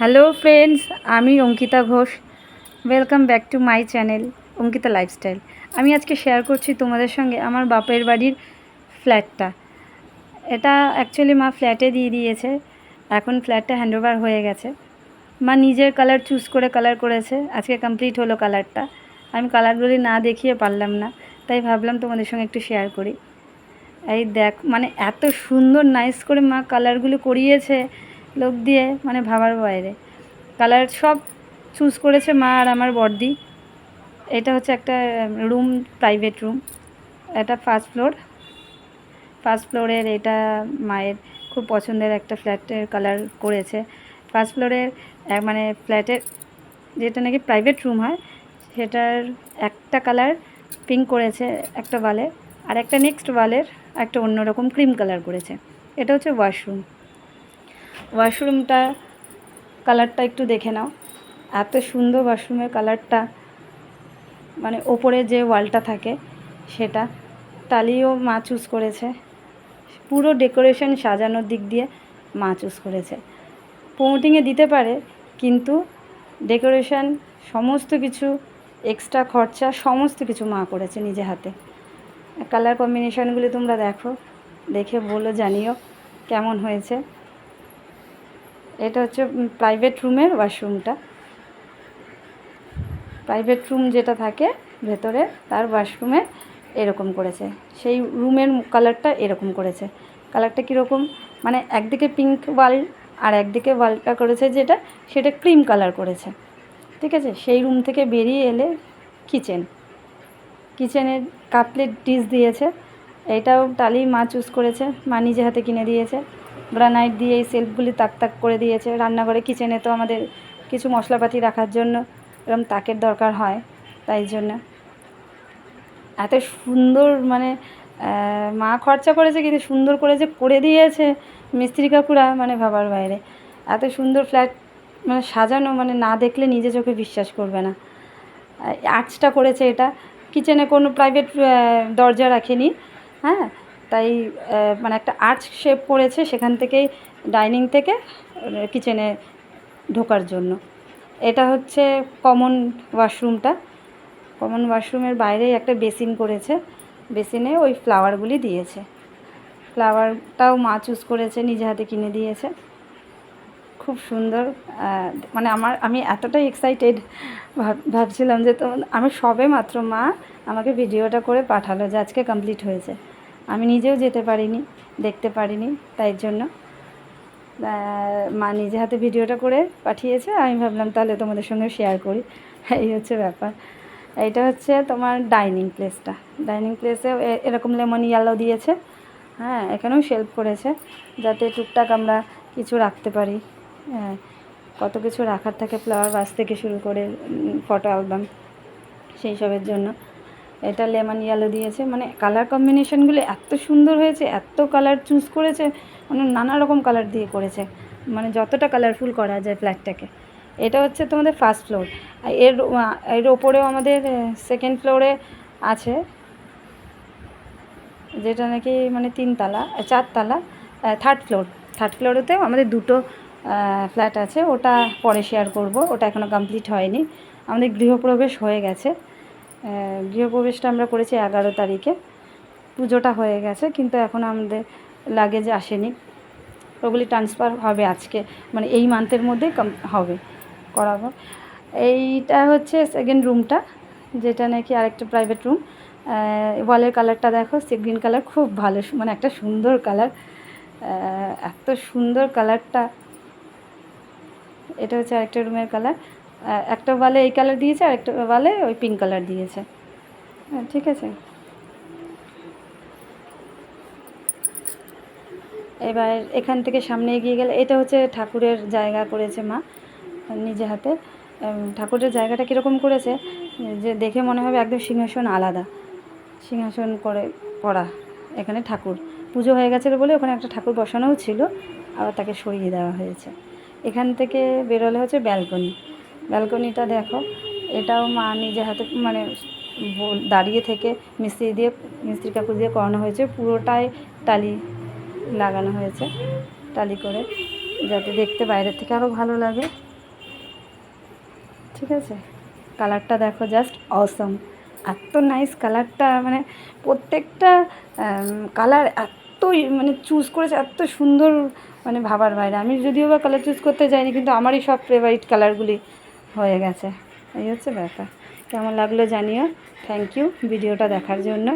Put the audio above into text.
Hello friends আমি Ankita Ghosh. Welcome back to my channel Ankita lifestyle আমি আজকে share করছি তোমাদের সঙ্গে আমার বাপের বাড়ির ফ্ল্যাটটা এটা অ্যাকচুয়ালি মা ফ্ল্যাটে দিয়ে দিয়েছে। এখন ফ্ল্যাটটা হ্যান্ডওভার হয়ে গেছে। মা নিজের কালার চুজ করে কালার করেছে। আজকে কমপ্লিট হলো কালারটা আমি কালারগুলি না দেখিয়ে পারলাম না, তাই ভাবলাম তোমাদের সঙ্গে একটু শেয়ার করি। এই দেখ মানে এত সুন্দর নাইস করে মা কালারগুলো করিয়েছে। লোক দিয়ে মানে ভাবার বাইরে। কালার সব চুজ করেছে মা আর আমার বর্দি এটা হচ্ছে একটা রুম প্রাইভেট রুম এটা ফার্স্ট ফ্লোর ফার্স্ট ফ্লোরের এটা মায়ের খুব পছন্দের একটা ফ্ল্যাটের কালার করেছে। ফার্স্ট ফ্লোরের মানে ফ্ল্যাটের যেটা নাকি প্রাইভেট রুম হয়, সেটার একটা কালার পিঙ্ক করেছে একটা ওয়ালে আর একটা নেক্সট ওয়ালের একটা অন্যরকম ক্রিম কালার করেছে। এটা হচ্ছে ওয়াশরুম ওয়াশরুমটা কালারটা একটু দেখে নাও। এত সুন্দর ওয়াশরুমের কালারটা। মানে ওপরে যে ওয়ালটা থাকে সেটা। টালিও মা চুজ করেছে। পুরো ডেকোরেশন সাজানোর দিক দিয়ে মা চুজ করেছে। প্রমোটিংয়ে দিতে পারে, কিন্তু ডেকোরেশন সমস্ত কিছু এক্সট্রা খরচা সমস্ত কিছু মা করেছে নিজে হাতে। কালার কম্বিনেশনগুলি তোমরা দেখো, দেখে বলো, জানিও কেমন হয়েছে। এটা হচ্ছে প্রাইভেট রুমের ওয়াশরুমটা প্রাইভেট রুম যেটা থাকে ভেতরে, তার ওয়াশরুমে এরকম করেছে। সেই রুমের কালারটা এরকম করেছে। কালারটা কীরকম? মানে একদিকে পিঙ্ক ওয়াল আর একদিকে ওয়ালটা করেছে যেটা, সেটা ক্রিম কালার করেছে। ঠিক আছে? সেই রুম থেকে বেরিয়ে এলে কিচেন কিচেনের কাপলেট ডিশ দিয়েছে। এটাও টালি মা চুজ করেছে। মা নিজে হাতে কিনে দিয়েছে। গ্রানাইট দিয়ে এই সেলফগুলি তাক তাক করে দিয়েছে। রান্নাঘরে কিচেনে তো আমাদের কিছু মশলাপাতি রাখার জন্য এরকম তাকের দরকার হয়, তাই জন্য। এত সুন্দর মানে মা খরচা করেছে, কিন্তু সুন্দর করে যে করে দিয়েছে মিস্ত্রি কাকুরা মানে ভাবার বাইরে। এত সুন্দর ফ্ল্যাট মানে সাজানো মানে না দেখলে নিজে চোখে বিশ্বাস করবে না। আর্টসটা করেছে এটা। কিচেনে কোনো প্রাইভেট দরজা রাখেনি। হ্যাঁ? তাই মানে একটা আর্চ শেপ করেছে সেখান থেকেই ডাইনিং থেকে কিচেনে ঢোকার জন্য। এটা হচ্ছে কমন ওয়াশরুমটা কমন ওয়াশরুমের বাইরেই একটা বেসিন করেছে। বেসিনে ওই ফ্লাওয়ারগুলি দিয়েছে। ফ্লাওয়ারটাও মা চুজ করেছে, নিজে হাতে কিনে দিয়েছে। খুব সুন্দর মানে আমার, আমি এতটাই এক্সাইটেড ভাব, ভাবছিলাম যে তো, আমি সবে মাত্র মা আমাকে ভিডিওটা করে পাঠালো যে আজকে কমপ্লিট হয়েছে। আমি নিজেও যেতে পারিনি, দেখতে পারিনি, তাই জন্য। মা নিজে হাতে ভিডিওটা করে পাঠিয়েছে, আমি ভাবলাম তাহলে তোমাদের সঙ্গে শেয়ার করি। এই হচ্ছে ব্যাপার। এইটা হচ্ছে তোমার ডাইনিং প্লেসটা ডাইনিং প্লেসে এরকম লেমন ইয়ালো দিয়েছে হ্যাঁ এখানেও শেল্প করেছে, যাতে টুকটাক আমরা কিছু রাখতে পারি। হ্যাঁ কত কিছু রাখার থাকে ফ্লাওয়ার বাস থেকে শুরু করে ফটো অ্যালবাম সেই সবের জন্য। এটা লেমন ইয়েলো দিয়েছে। মানে কালার কম্বিনেশনগুলো এত সুন্দর হয়েছে, এত কালার চুজ করেছে মানে নানা রকম কালার দিয়ে করেছে। মানে যতটা কালারফুল করা যায় ফ্ল্যাটটাকে এটা হচ্ছে তোমাদের ফার্স্ট ফ্লোর এর এর ওপরেও আমাদের সেকেন্ড ফ্লোরে আছে। যেটা নাকি মানে তিনতলা চারতলা থার্ড ফ্লোর থার্ড ফ্লোরেতেও আমাদের দুটো ফ্ল্যাট আছে। ওটা পরে শেয়ার করব। ওটা এখনও কমপ্লিট হয়নি। আমাদের গৃহপ্রবেশ হয়ে গেছে। গৃহপ্রবেশটা আমরা করেছি এগারো তারিখে। পুজোটা হয়ে গেছে, কিন্তু এখন আমাদের লাগেজ আসেনি। ওগুলি ট্রান্সফার হবে আজকে মানে এই মান্থের মধ্যে হবে, করাবো। এইটা হচ্ছে সেকেন্ড রুমটা যেটা নাকি আরেকটা প্রাইভেট রুম ওয়ালের কালারটা দেখো, সি গ্রিন কালার খুব ভালো মানে একটা সুন্দর কালার এত সুন্দর কালারটা এটা হচ্ছে আরেকটা রুমের কালার একটা ওয়ালে এই কালার দিয়েছে আর একটা ওয়ালে ওই পিঙ্ক কালার দিয়েছে। হ্যাঁ ঠিক আছে। এবার এখান থেকে সামনে এগিয়ে গেলে, এটা হচ্ছে ঠাকুরের জায়গা করেছে মা, নিজে হাতে। ঠাকুরের জায়গাটা কীরকম করেছে? যে দেখে মনে হবে একদম সিংহাসন আলাদা। সিংহাসন করে করা এখানে ঠাকুর। পুজো হয়ে গেছিল বলে ওখানে একটা ঠাকুর বসানোও ছিল, আবার তাকে সরিয়ে দেওয়া হয়েছে। এখান থেকে বেরোলে হচ্ছে ব্যালকনি। ব্যালকনিটা দেখো। এটাও মা নিজে হাতে মানে দাঁড়িয়ে থেকে মিস্ত্রি দিয়ে মিস্ত্রি কাকু দিয়ে করানো হয়েছে। পুরোটাই টালি লাগানো হয়েছে, টালি করে, যাতে দেখতে বাইরের থেকে আরও ভালো লাগে। ঠিক আছে? কালারটা দেখো জাস্ট অসম এত নাইস কালারটা মানে প্রত্যেকটা কালার এত মানে চুজ করেছে, এত সুন্দর মানে ভাবার বাইরে। আমি যদিও বা কালার চুজ করতে যাইনি, কিন্তু আমারই সব ফেভারিট কালারগুলি হয়ে গেছে। এই হচ্ছে ব্যাপার। কেমন লাগল জানিও। থ্যাংক ইউ ভিডিওটা দেখার জন্য।